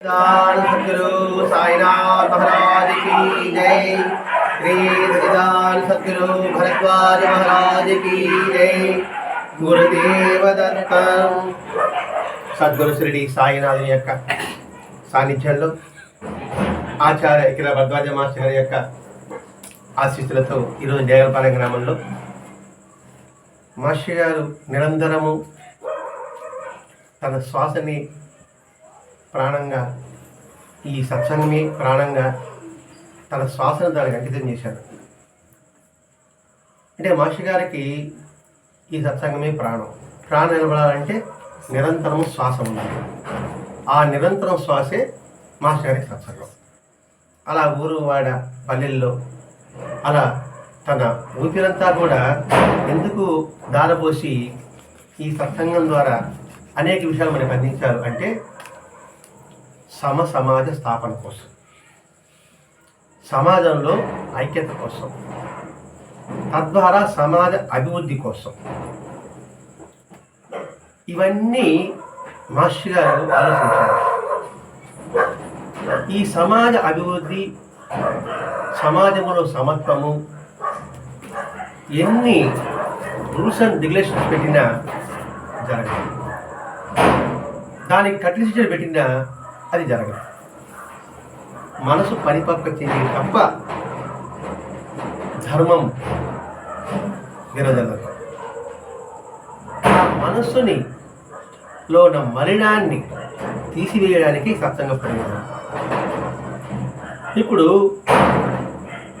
दान सतगुरु साईनाथ महाराज की जय श्री सचिदान सतगुरु भरद्वाज महाराज की जय గురుదేవ దత్త సద్గురు శ్రీడి సాయినాథుని యొక్క సాన్నిధ్యంలో ఆచార్య ఇక్కడ భరద్వాజ మాస్టర్ గారి యొక్క ఆశీస్సులతో ఈరోజు జగల్పాలెం గ్రామంలో మాస్టర్ గారు నిరంతరము తన శ్వాసని ప్రాణంగా ఈ సత్సంగమే ప్రాణంగా తన శ్వాసను దానికి అంకితం చేశాడు. అంటే మహర్షి గారికి ఈ సత్సంగమే ప్రాణం. ప్రాణం నిలబడాలంటే నిరంతరం శ్వాస ఉండాలి. ఆ నిరంతరం శ్వాసే మహర్షి గారికి సత్సంగం. అలా ఊరు వాడ పల్లెల్లో అలా తన ఊపిరంతా కూడా ఎందుకు దారపోసి ఈ సత్సంగం ద్వారా అనేక విషయాలు మనకు అందించారు అంటే సమ సమాజ స్థాపన కోసం. సమాజంలో ఐక్యత కోసం. తద్వారా సమాజ అభివృద్ధి కోసం. ఇవన్నీ మాస్టర్ గారు ఆలోచించారు. ఈ సమాజ అభివృద్ధి సమాజంలో సమత్వము ఎన్ని రూల్స్ అండ్ రెగ్యులేషన్స్ పెట్టినా జరగదు. దానికి కఠిన పెట్టినా అది జరగదు. మనసు పరిపక్వ చేసే తప్ప ధర్మం విరదలదు ఆ మనస్సుని లో ఉన్న మలినాన్ని తీసివేయడానికి సత్సంగ ప్రయోజనం ఇప్పుడు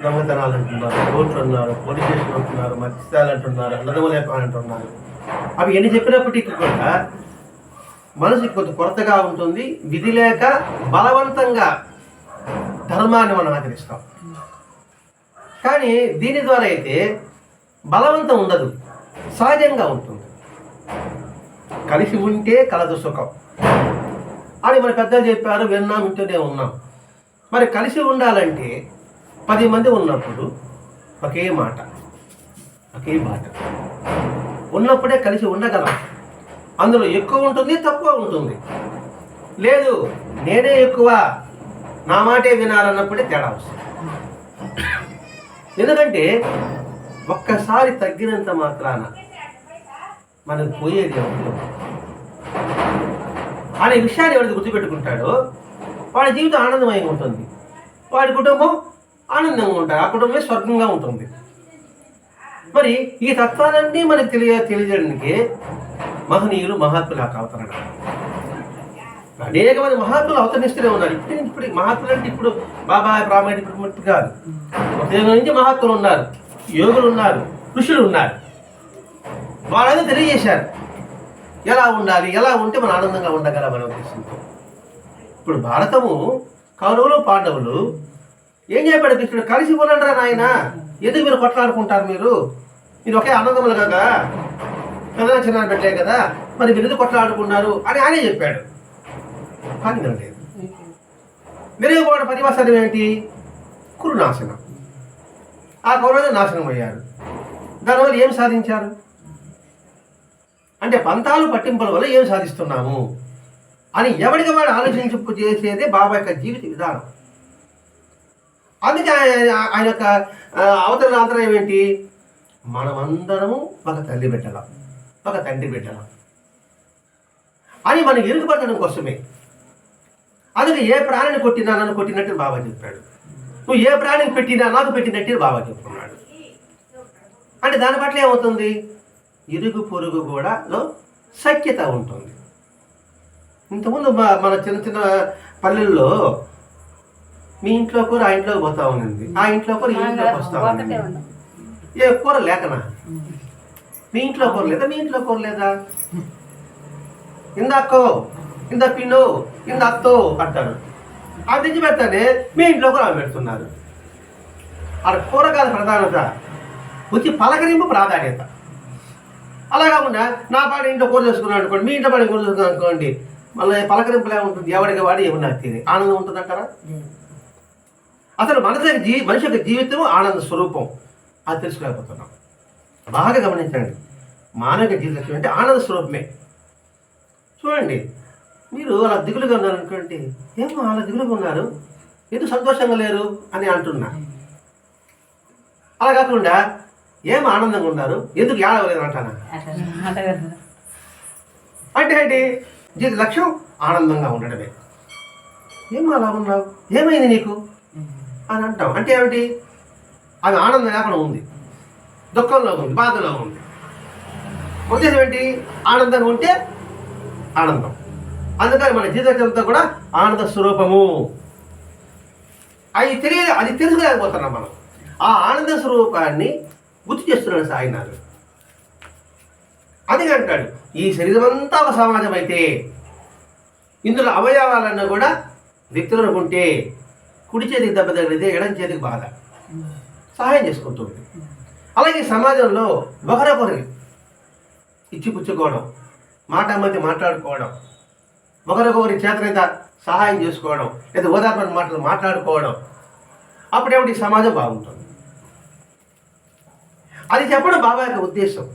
దొంగతనాలు అంటున్నారు కోర్టు అన్నారు పోలీస్ స్టేషన్ అంటున్నారు మత్స్యాలు అంటున్నారు అన్నదములేపాలు అంటున్నారు. అవి ఎన్ని చెప్పినప్పటికీ కూడా మనసుకి కొంత కొరతగా ఉంటుంది. విధి లేక బలవంతంగా ధర్మాన్ని మనం ఆచరిస్తాం. కానీ దీని ద్వారా అయితే బలవంతం ఉండదు. సహజంగా ఉంటుంది. కలిసి ఉంటే కలదు సుఖం. అని మన పెద్దలు చెప్పారు విన్నాం ఇంటూనే ఉన్నాం. మరి కలిసి ఉండాలంటే పది మంది ఉన్నప్పుడు ఒకే మాట. ఒకే మాట. ఉన్నప్పుడే కలిసి ఉండగలం. అందులో ఎక్కువ ఉంటుంది తక్కువ ఉంటుంది. లేదు నేనే ఎక్కువ నా మాటే వినాలన్నప్పుడే తేడా వస్తుంది. ఎందుకంటే ఒక్కసారి తగ్గినంత మాత్రాన మనకు పోయేది ఎవరు? అనే విషయాన్ని ఎవరికి గుర్తుపెట్టుకుంటాడో వాడి జీవితం ఆనందమయంగా ఉంటుంది. వాడి కుటుంబం ఆనందంగా ఉంటుంది. ఆ కుటుంబమే స్వర్గంగా ఉంటుంది. మరి ఈ తత్వాలన్నీ మనకు తెలియ తెలియజేయడానికి మహనీయులు మహాత్ములు ఆ అవతరణ అనేక మంది మహాత్ములు అవతరిస్తూనే ఉన్నారు ఇప్పుడు ఇప్పుడు మహాత్ములు అంటే ఇప్పుడు బాబా బ్రాహ్మణి ఇప్పుడు కాదు. ఉదయం నుంచి మహాత్ములు ఉన్నారు. యోగులు ఉన్నారు. ఋషులు ఉన్నారు. వాళ్ళని తెలియజేశారు. ఎలా ఉండాలి? ఎలా ఉంటే మనం ఆనందంగా ఉండగలం అనే ఉద్దేశంతో. ఇప్పుడు భారతము కౌరవులు పాండవులు ఏం చెప్పాడు? కృష్ణుడు కలిసి ఉండండిరా నాయన. ఎందుకు మీరు కొట్లాడుకుంటారు మీరు? మీరు ఒకే ఆనందములు కదా. పెద్ద చిన్న పెట్టలే కదా మరి ఎందుకు కొట్లాడుకున్నారు అని ఆయనే చెప్పాడు. కానీ వినలేదు. వినయపోవడం పరివాసనం ఏంటి? కురునాశనం. ఆ కౌరవులు నాశనం అయ్యారు. దానివల్ల ఏం సాధించారు? అంటే పంతాలు పట్టింపుల వల్ల ఏం సాధిస్తున్నాము? అని ఎవరికి వాడు ఆలోచించు చేసేదే బాబా యొక్క జీవిత విధానం. అందుకే ఆయన ఆయన యొక్క ఆ, అవతరణ ఆంతరం ఏంటి? మనమందరము ఒక తల్లి బిడ్డలం. ఒక తండ్రి బిడ్డలం. అని మనం ఇరుగుపడడం కోసమే. అందుకే ఏ ప్రాణిని కొట్టినా నన్ను కొట్టినట్టు బాబా చెప్పాడు. నువ్వు ఏ ప్రాణిని పెట్టినా నాకు పెట్టినట్టు బాబా చెప్పుకున్నాడు. అంటే దాని పట్ల ఏమవుతుంది? ఇరుగు పొరుగు కూడా లో సఖ్యత ఉంటుంది. ఇంతకుముందు మా- మన చిన్న చిన్న పల్లెల్లో మీ ఇంట్లో కూర ఆ ఇంట్లోకి పోతా ఉన్నింది ఆ ఇంట్లో కూర ఈ ఇంట్లోకి వస్తా ఒకటే ఉంది. ఉన్నాం ఏ కూర లేకనా? మీ ఇంట్లో కూర లేదా మీ ఇంట్లో కూర లేదా ఇందాకో ఇంద పిన్నో ఇంద అత్తో అంటారు అది తెచ్చి పెడతానే మీ ఇంట్లో కూడా ఆమె పెడుతున్నారు. అక్కడ కూర కాదు ప్రధానత వచ్చి పలకరింపు ప్రాధాన్యత. అలా కాకుండా నా పాట ఇంట్లో కూర చేసుకున్నాను అనుకోండి మీ ఇంట్లో పాట కూర చేసుకున్నాను అనుకోండి మళ్ళీ పలకరింపులే ఉంటుంది ఎవరికి వాడి నాకు తెలియదు ఆనందం ఉంటుంది అంటారా? అసలు మనసు జీ మనిషి యొక్క జీవితం ఆనంద స్వరూపం. అది తెలుసుకోలేకపోతున్నాం. బాగా గమనించండి. మానవ జీవితం అంటే ఆనంద స్వరూపమే. చూడండి మీరు అలా దిగులుగా ఉన్నారు అనుకోండి ఏమో అలా దిగులుగా ఉన్నారు? ఎందుకు సంతోషంగా లేరు? అని అంటున్నా. అలా కాకుండా ఏం ఆనందంగా ఉన్నారు? ఎందుకు ఏడవలేదు అంటానా? అంటే ఏంటి? జీవిత లక్ష్యం ఆనందంగా ఉండడమే. ఏం అలా ఉన్నావు? ఏమైంది నీకు? అని అంటాం. అంటే ఏమిటి? అది ఆనందం లేకుండా ఉంది. దుఃఖంలో ఉంది బాధలో ఉంది. ఉద్దేశం ఏంటి? ఆనందంగా ఉంటే ఆనందం. అందుకని మన జీవితంతో కూడా ఆనంద స్వరూపము. అది తెలియ అది తెలుసుకోలేకపోతున్నాం మనం. ఆ ఆనంద స్వరూపాన్ని గుర్తు చేస్తున్నాడు సాయినాథ్ అది అంటాడు ఈ శరీరం అంతా ఒక సమాజం అయితే ఇందులో అవయవాలన్నీ కూడా వ్యక్తులను ఉంటే కుడి చేతికి దెబ్బ తగిలితే ఎడం చేతికి బాధ. సహాయం చేసుకుంటుంది. అలాగే సమాజంలో ఒకరొకరిని ఇచ్చిపుచ్చుకోవడం మాట మధ్య మాట్లాడుకోవడం ఒకరికొకరి చేతనైతే సహాయం చేసుకోవడం లేదా ఓదార్పణ మాటలు మాట్లాడుకోవడం అప్పుడేమిటి? సమాజం బాగుంటుంది. అది చెప్పడం బాబా యొక్క ఉద్దేశం.